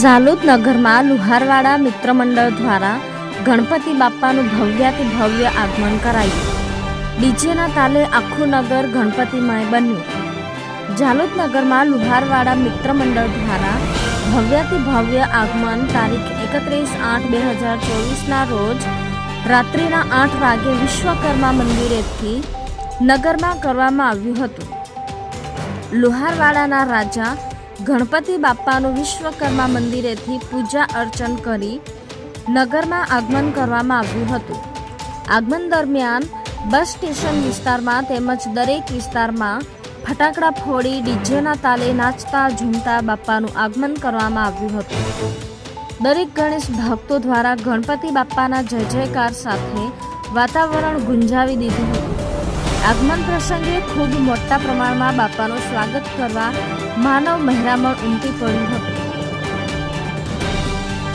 ઝાલોદ નગરમાં લુહારવાડા મિત્ર મંડળ દ્વારા ગણપતિ બાપ્પાનું ભવ્યાતિ ભવ્ય આગમન કરાયું. ડીજેના તાલે આખું નગર ગણપતિમય બન્યું. ઝાલોદ નગરમાં લુહારવાડા મિત્ર મંડળ દ્વારા ભવ્યાતિ ભવ્ય આગમન તારીખ એકત્રીસ આઠ બે હજાર ચોવીસના રોજ રાત્રિના આઠ વાગે વિશ્વકર્મા મંદિરેથી નગરમાં કરવામાં આવ્યું હતું. લુહારવાડાના રાજા ગણપતિ બાપ્પાનું વિશ્વકર્મા મંદિરેથી પૂજા અર્ચન કરી નગરમાં આગમન કરવામાં આવ્યું હતું. આગમન દરમિયાન બસ સ્ટેશન વિસ્તારમાં તેમજ દરેક વિસ્તારમાં ફટાકડા ફોડી, ડીજેના તાલે નાચતા, ઝૂમતા બાપ્પાનું આગમન કરવામાં આવ્યું હતું. દરેક ગણેશ ભક્તો દ્વારા ગણપતિ બાપ્પાના જય જયકાર સાથે વાતાવરણ ગુંજાવી દીધું હતું. આગમન પ્રસંગે ખૂબ મોટા પ્રમાણમાં બાપાનું સ્વાગત કરવા માનવ મહેરામણ ઉમટી પડ્યું હતું.